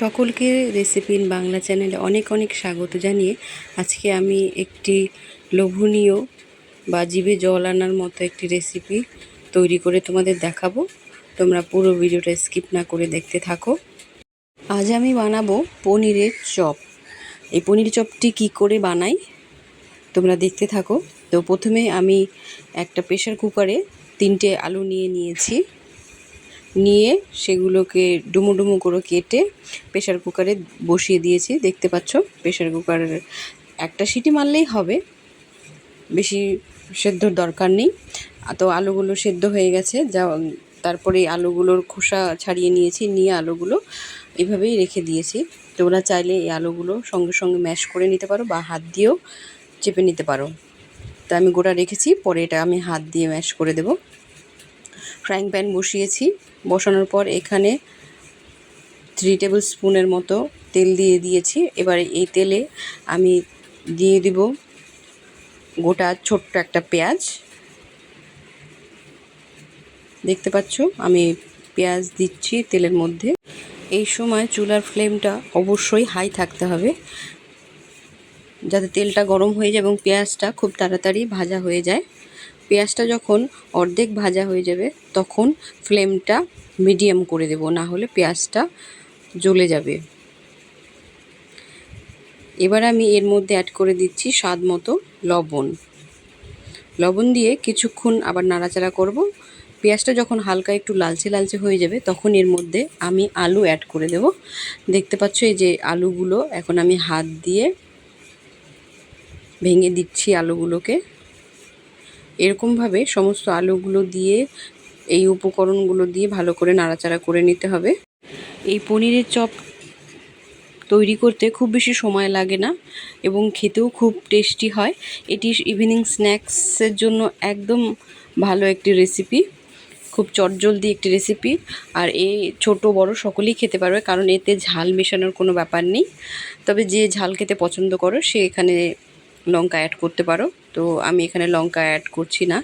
সকলকে recipe in Bangla চ্যানেলে অনেক অনেক স্বাগত জানিয়ে আজকে আমি একটি লোভনীয় বা জিভে জল আনার মতো একটি রেসিপি তৈরি করে তোমাদের দেখাবো। তোমরা পুরো ভিডিওটা স্কিপ না করে দেখতে থাকো। আজ আমি বানাবো পনিরের চপ। এই পনির চপটি কি করে বানাই তোমরা দেখতে থাকো। তো প্রথমে আমি একটা প্রেশার কুকারে তিনটে আলু নিয়ে নিয়েছি। নিয়ে সেগুলোকে ডুমো ডুমো করে কেটে প্রেশার কুকারে বসিয়ে দিয়েছি। দেখতে পাচ্ছ প্রেশার কুকারের একটা সিটি মারলেই হবে। বেশি সেদ্ধর দরকার নেই। তো আলুগুলো সেদ্ধ হয়ে গেছে। যা, তারপরে আলুগুলোর খোসা ছাড়িয়ে নিয়েছি, নিয়ে আলুগুলো এভাবেই রেখে দিয়েছি। তোমরা চাইলে এই আলুগুলো সঙ্গে সঙ্গে ম্যাশ করে নিতে পারো বা হাত দিয়েও চেপে নিতে পারো। তা আমি গোটা রেখেছি, পরে এটা আমি হাত দিয়ে ম্যাশ করে দেব। ফ্রাইং প্যান বসিয়েছি। বসানোর পর এখানে থ্রি টেবিল স্পুনের মতো তেল দিয়ে দিয়েছি। এবার এই তেলে আমি দিয়ে দিব গোটা ছোট্ট একটা পেঁয়াজ। দেখতে পাচ্ছ? আমি পেঁয়াজ দিচ্ছি তেলের মধ্যে। এই সময় চুলার ফ্লেমটা অবশ্যই হাই থাকতে হবে। যাতে তেলটা গরম হয়ে যায় এবং পেঁয়াজটা খুব তাড়াতাড়ি ভাজা হয়ে যায়। পেঁয়াজটা যখন অর্ধেক ভাজা হয়ে যাবে, তখন ফ্লেমটা মিডিয়াম করে দেব, না হলে পেঁয়াজটা জ্বলে যাবে। এবার আমি এর মধ্যে অ্যাড করে দিচ্ছি স্বাদ মতো লবণ। লবণ দিয়ে কিছুক্ষণ আবার নাড়াচাড়া করব। পেঁয়াজটা যখন হালকা একটু লালচে লালচে হয়ে যাবে, তখন এর মধ্যে আমি আলু অ্যাড করে দেব। দেখতে পাচ্ছ এই যে আলুগুলো, এখন আমি হাত দিয়ে ভেঙে দিচ্ছি আলুগুলোকে। এরকমভাবে সমস্ত আলুগুলো দিয়ে, এই উপকরণগুলো দিয়ে ভালো করে নাড়াচাড়া করে নিতে হবে। এই পনিরের চপ তৈরি করতে খুব বেশি সময় লাগে না এবং খেতেও খুব টেস্টি হয়। এটি ইভিনিং স্ন্যাক্সের জন্য একদম ভালো একটি রেসিপি খুব চটজলদি একটি রেসিপি আর এই ছোট, বড় সকলেই খেতে পারবে কারণ এতে ঝাল মেশানোর কোনো ব্যাপার নেই। তবে যে ঝাল খেতে পছন্দ করো, সে এখানে লঙ্কা অ্যাড করতে পারো। তো আমি এখানে লঙ্কা অ্যাড করছি না।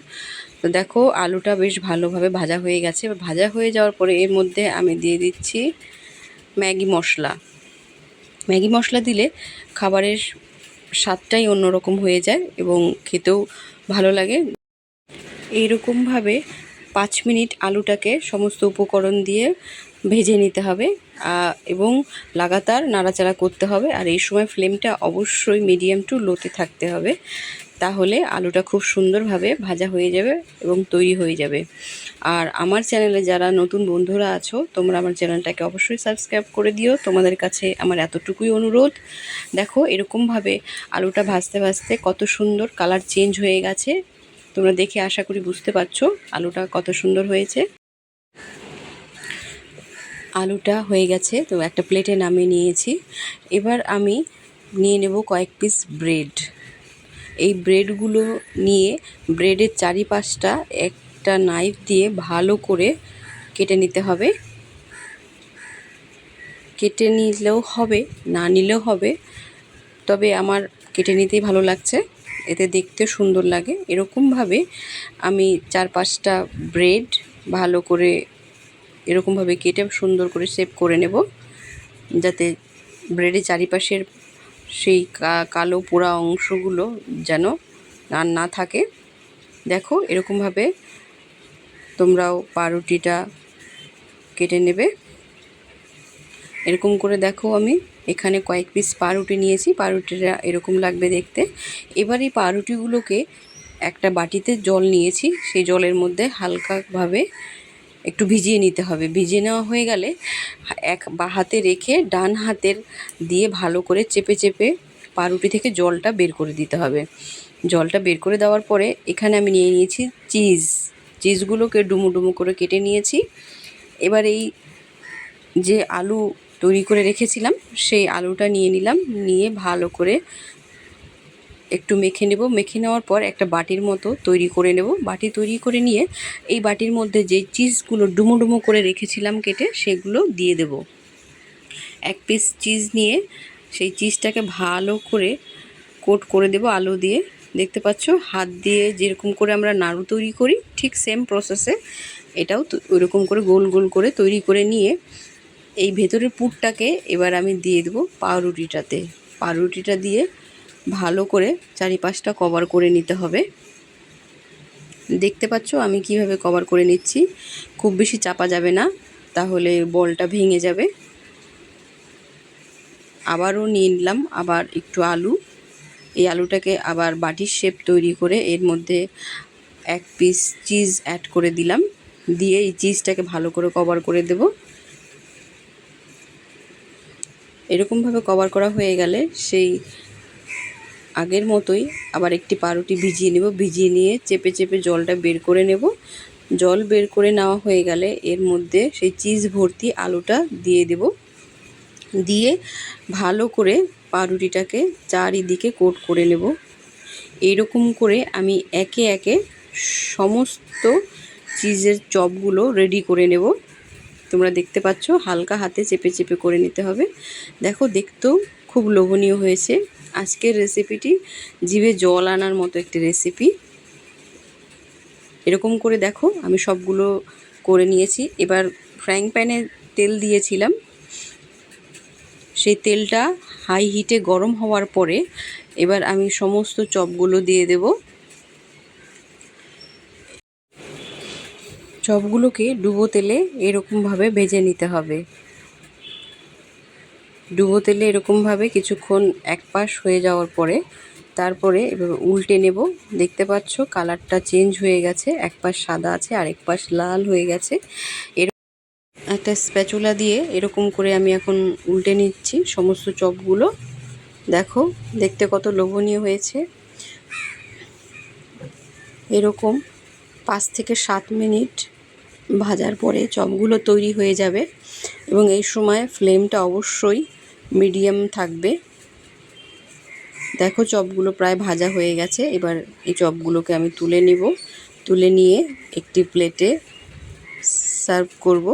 তো দেখো, আলুটা বেশ ভালোভাবে ভাজা হয়ে গেছে। ভাজা হয়ে যাওয়ার পরে এর মধ্যে আমি দিয়ে দিচ্ছি ম্যাগি মশলা। ম্যাগি মশলা দিলে খাবারের স্বাদটাই অন্যরকম হয়ে যায় এবং খেতেও ভালো লাগে। এইরকমভাবে পাঁচ মিনিট আলুটাকে সমস্ত উপকরণ দিয়ে ভেজে নিতে হবে। এবং লাগাতার নাড়াচাড়া করতে হবে। আর এই সময় ফ্লেমটা অবশ্যই মিডিয়াম টু লোতে থাকতে হবে। তাহলে আলুটা খুব সুন্দরভাবে ভাজা হয়ে যাবে এবং তৈরি হয়ে যাবে। আর আমার চ্যানেলে যারা নতুন বন্ধুরা আছো, তোমরা আমার চ্যানেলটাকে অবশ্যই সাবস্ক্রাইব করে দিও। তোমাদের কাছে আমার এতটুকুই অনুরোধ। দেখো, এরকমভাবে আলুটা ভাজতে ভাজতে কত সুন্দর কালার চেঞ্জ হয়ে গেছে। তোমরা দেখে আশা করি বুঝতে পারছ আলুটা কত সুন্দর হয়েছে। আলুটা হয়ে গেছে, তো একটা প্লেটে নামিয়ে নিয়েছি। এবার আমি নিয়ে নেব কয়েক পিস ব্রেড। এই ব্রেডগুলো নিয়ে ব্রেডের চারিপাশটা একটা নাইফ দিয়ে ভালো করে কেটে নিতে হবে। কেটে নিলেও হবে, না নিলেও হবে, তবে আমার কেটে নিতেই ভালো লাগছে। এতে দেখতে সুন্দর লাগে। এরকমভাবে আমি চার পাঁচটা ব্রেড ভালো করে এরকমভাবে কেটে সুন্দর করে সেভ করে নেব, যাতে ব্রেডের চারিপাশের সেই কালো পোড়া অংশগুলো যেন আর না থাকে। দেখো এরকমভাবে তোমরাও পাউরুটিটা কেটে নেবে। এরকম করে দেখো আমি এখানে কয়েক পিস পাউরুটি নিয়েছি, পাউরুটিটা এরকম লাগবে দেখতে। এবার এই পাউরুটিগুলোকে একটা বাটিতে জল নিয়েছি, সেই জলের মধ্যে হালকাভাবে একটু ভিজিয়ে নিতে হবে। ভিজিয়ে নেওয়া হয়ে গেলে এক বা হাতে রেখে ডান হাতের দিয়ে ভালো করে চেপে চেপে পাউরুটি থেকে জলটা বের করে দিতে হবে। জলটা বের করে দেওয়ার পরে এখানে আমি নিয়ে নিয়েছি চিজ। চিজগুলোকে ডুমো ডুমো করে কেটে নিয়েছি। এবার এই যে আলু তৈরি করে রেখেছিলাম, সেই আলুটা নিয়ে নিলাম। নিয়ে ভালো করে একটু মেখে নেব। মেখে নেওয়ার পর একটা বাটির মতো তৈরি করে নেব। বাটি তৈরি করে নিয়ে এই বাটির মধ্যে যে চিজগুলো ডুমো ডুমো করে রেখেছিলাম কেটে সেগুলো দিয়ে দেব। এক পিস চিজ নিয়ে সেই চিজটাকে ভালো করে কোট করে দেব আলু দিয়ে। দেখতে পাচ্ছ, হাত দিয়ে যেরকম করে আমরা নাড়ু তৈরি করি, ঠিক সেম প্রসেসে এটাও ওইরকম করে গোল গোল করে তৈরি করে নিয়ে এই ভেতরের পুরটাকে এবার আমি দিয়ে দেবো পাউরুটিটাতে। পাউরুটিটা দিয়ে ভালো করে চারিপাশটা কভার করে নিতে হবে। দেখতে পাচ্ছ আমি কীভাবে কভার করে নিচ্ছি? খুব বেশি চাপা যাবে না, তাহলে বলটা ভেঙে যাবে। আবারও নিয়ে নিলাম, আবার একটু আলু। এই আলুটাকে আবার বাটির শেপ তৈরি করে এর মধ্যে এক পিস চিজ অ্যাড করে দিলাম। দিয়ে এই চিজটাকে ভালো করে কভার করে দেব। এরকমভাবে কভার করা হয়ে গেলে সেই আগের মতোই আবার একটি পাউরুটি ভিজিয়ে নেব। ভিজিয়ে নিয়ে চেপে চেপে জলটা বের করে নেব। জল বের করে নেওয়া হয়ে গেলে এর মধ্যে সেই চিজ ভর্তি আলুটা দিয়ে দেব। দিয়ে ভালো করে পাউরুটিটাকে চারিদিকে কোট করে নেব। এইরকম করে আমি একে একে সমস্ত চিজের চপগুলো রেডি করে নেব। তোমরা দেখতে পাচ্ছ হালকা হাতে চেপে চেপে করে নিতে হবে। দেখো, দেখতেও খুব লোভনীয় হয়েছে। আজকের রেসিপিটি জিভে জল আনার মতো একটি রেসিপি এরকম করে দেখো, আমি সবগুলো করে নিয়েছি। এবার ফ্রাইং প্যানে তেল দিয়েছিলাম। সেই তেলটা হাই হিটে গরম হওয়ার পরে এবার আমি সমস্ত চপগুলো দিয়ে দেব। চপগুলোকে ডুবো তেলে এরকমভাবে ভেজে নিতে হবে। ডুবো তেলে এরকমভাবে কিছুক্ষণ এক পাশ হয়ে যাওয়ার পরে তারপরে এবার উল্টে নেব। দেখতে পাচ্ছ কালারটা চেঞ্জ হয়ে গেছে, এক পাশ সাদা আছে আর এক পাশ লাল হয়ে গেছে। এর একটা স্প্যাচুলা দিয়ে এরকম করে আমি এখন উল্টে নিচ্ছি সমস্ত চপগুলো। দেখো, দেখতে কত লোভনীয় হয়েছে। এরকম পাঁচ থেকে সাত মিনিট ভাজার পরে চপগুলো তৈরি হয়ে যাবে এবং এই সময় ফ্লেমটা অবশ্যই মিডিয়াম থাকবে। দেখো চপগুলো প্রায় ভাজা হয়ে গেছে। এবার এই চপগুলোকে আমি তুলে নিব। তুলে নিয়ে একটি প্লেটে সার্ভ করব।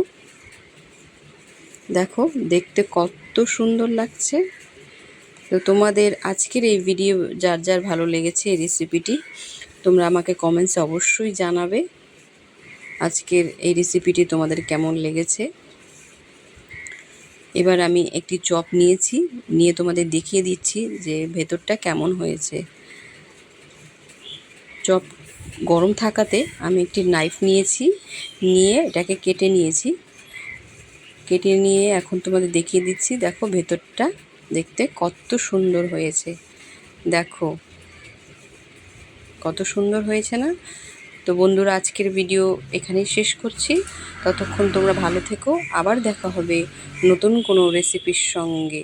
দেখো, দেখতে কত সুন্দর লাগছে। তো তোমাদের আজকের এই ভিডিও যার যার ভালো লেগেছে এই রেসিপিটি, তোমরা আমাকে কমেন্টসে অবশ্যই জানাবে। আজকের এই রেসিপিটি তোমাদের কেমন লেগেছে? এবার আমি একটি চপ নিয়েছি, নিয়ে তোমাদের দেখিয়ে দিচ্ছি যে ভেতরটা কেমন হয়েছে। চপ গরম থাকাতে আমি একটি নাইফ নিয়েছি, নিয়ে এটাকে কেটে নিয়েছি। কেটে নিয়ে এখন তোমাদের দেখিয়ে দিচ্ছি, দেখো ভেতরটা দেখতে কত সুন্দর হয়েছে। দেখো, কত সুন্দর হয়েছে না? তো বন্ধুরা, আজকের ভিডিও এখানেই শেষ করছি। ততক্ষণ তোমরা ভালো থেকো। আবার দেখা হবে নতুন কোনো রেসিপির সঙ্গে।